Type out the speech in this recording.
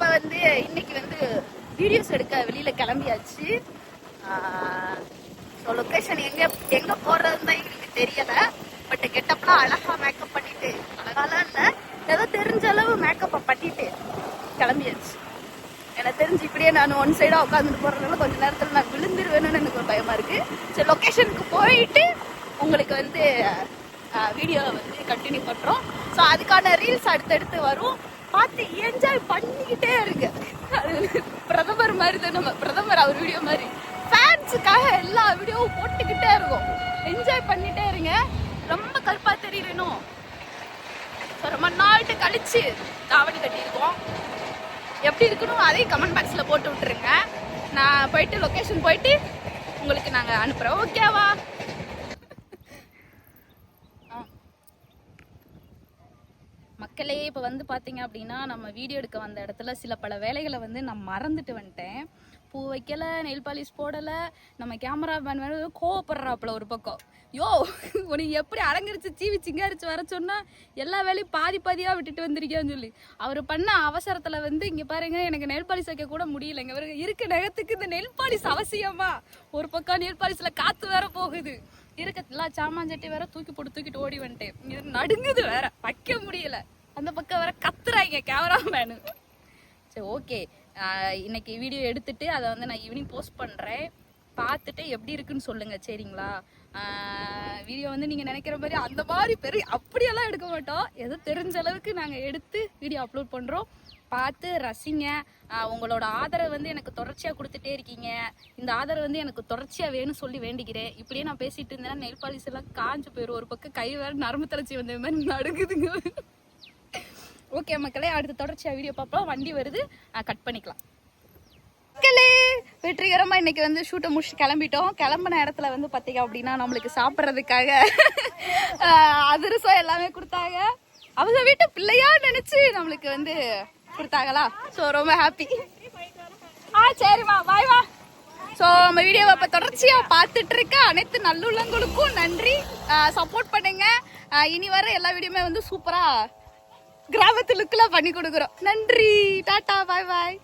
இப்போ வந்து இன்னைக்கு வந்து வீடியோஸ் எடுக்க வெளியில கிளம்பியாச்சு. ஸோ லொக்கேஷன் எங்க எங்க போறதுன்னு தான் எங்களுக்கு தெரியல. பட் கெட்டப்லாம் அழகா மேக்கப் பண்ணிட்டு அழகாலாம் இல்லை. ஏதோ தெரிஞ்ச அளவு மேக்கப்பை பண்ணிட்டு கிளம்பியாச்சு. எனக்கு தெரிஞ்சு இப்படியே நான் ஒன் சைடாக உட்காந்துட்டு போறதுனால கொஞ்ச நேரத்தில் நான் விழுந்துருவேன்னு எனக்கு ஒரு பயமா இருக்கு. சரி லொக்கேஷனுக்கு போயிட்டு உங்களுக்கு வந்து வீடியோவை வந்து கண்டினியூ பண்ணுறோம் ஸோ அதுக்கான ரீல்ஸ் அடுத்தடுத்து வரும். பார்த்து என்ஜாய் பண்ணிக்கிட்டே இருக்கு. அது பிரதமர் மாதிரி தான் நம்ம பிரதமர் அவர் வீடியோ மாதிரி. ஃபேன்ஸுக்காக எல்லா வீடியோவும் போட்டுக்கிட்டே இருக்கும். என்ஜாய் பண்ணிட்டே இருங்க. ரொம்ப கல்பா தெரியணும் ரொம்ப நாள்ட்டு கழிச்சு காவடி கட்டியிருக்கோம். எப்படி இருக்கணும் அதையும் கமெண்ட் பாக்ஸில் போட்டு விட்டுருங்க. நான் போயிட்டு லொக்கேஷன் போயிட்டு உங்களுக்கு நாங்கள் அனுப்புகிறோம் ஓகேவா மக்களே இப்போ வந்து பார்த்தீங்க அப்படின்னா நம்ம வீடியோ எடுக்க வந்த இடத்துல சில பல வேலைகளை வந்து நான் மறந்துட்டு வந்துட்டேன். பூ வைக்கலை நெயில் பாலிஷ் போடலை நம்ம கேமரா மேன் வேற கோவப்படுறாப்புல ஒரு பக்கம். யோ உனக்கு எப்படி அலங்கரிச்சு சீவி சிங்காரிச்சு வர சொன்னால் எல்லா வேலையும் பாதி பாதியாக விட்டுட்டு வந்திருக்கியான்னு சொல்லி. அவர் பண்ண அவசரத்தில் வந்து இங்கே பாருங்க எனக்கு நெல் பாலிஷ் வைக்க கூட முடியல. இங்கே பாருங்க இருக்க நகத்துக்கு இந்த நெல் பாலிஷ் அவசியமா? ஒரு பக்கம் நெல் பாலிஷில் காற்று வேற போகுது. இருக்க எல்லா சாமான் சட்டி வேற தூக்கி போட்டு தூக்கிட்டு ஓடி வந்துட்டேன். இது நடுங்குது வேற வைக்க முடியல. அந்த பக்கம் வர கத்துறாங்க கேமராமேனு சரி ஓகே இன்னைக்கு வீடியோ எடுத்துட்டு அதை வந்து நான் ஈவினிங் போஸ்ட் பண்ணுறேன் பார்த்துட்டு எப்படி இருக்குன்னு சொல்லுங்க சரிங்களா? வீடியோ வந்து நீங்கள் நினைக்கிற மாதிரி அந்த மாதிரி பெரிய அப்படியெல்லாம் எடுக்க மாட்டோம். ஏதோ தெரிஞ்ச அளவுக்கு நாங்கள் எடுத்து வீடியோ அப்லோட் பண்ணுறோம் பார்த்து ரசிங்க. உங்களோட ஆதரவு வந்து எனக்கு தொடர்ச்சியாக கொடுத்துட்டே இருக்கீங்க. இந்த ஆதரவு வந்து எனக்கு தொடர்ச்சியாக வேணும்னு சொல்லி வேண்டிக்கிறேன் இப்படியே நான் பேசிட்டு இருந்தேன்னா நெல் பாலிஸ் எல்லாம் காஞ்சு போயிடும் ஒரு பக்கம் கை வேற நரம்பு தளர்ச்சி வந்த மாதிரி நடக்குதுங்க ஓகே மக்களே அடுத்த தொடர்ச்சியாக வீடியோ பார்ப்போம். வண்டி வருது. கட் பண்ணிக்கலாம். மக்களே வெற்றிகரமாக இன்னைக்கு வந்து ஷூட்டை முடிச்சு கிளம்பிட்டோம். கிளம்பின இடத்துல வந்து பார்த்தீங்க அப்படின்னா நம்மளுக்கு சாப்பிட்றதுக்காக அதிரசம் எல்லாமே கொடுத்தாங்க. அவங்க வீட்டு பிள்ளையா நினச்சி நம்மளுக்கு வந்து கொடுத்தாங்களா? ஸோ ரொம்ப ஹாப்பி ஆ சரிம்மா பாய் வா. ஸோ நம்ம வீடியோவை இப்போ தொடர்ச்சியாக பார்த்துட்டு இருக்க அனைத்து நல்லுள்ளங்களுக்கும் நன்றி. சப்போர்ட் பண்ணுங்க. இனி வர எல்லா வீடியோமே வந்து சூப்பராக கிராமத்து லுக்கெல்லாம் பண்ணி கொடுக்குறோம். நன்றி. டாட்டா பாய் பாய்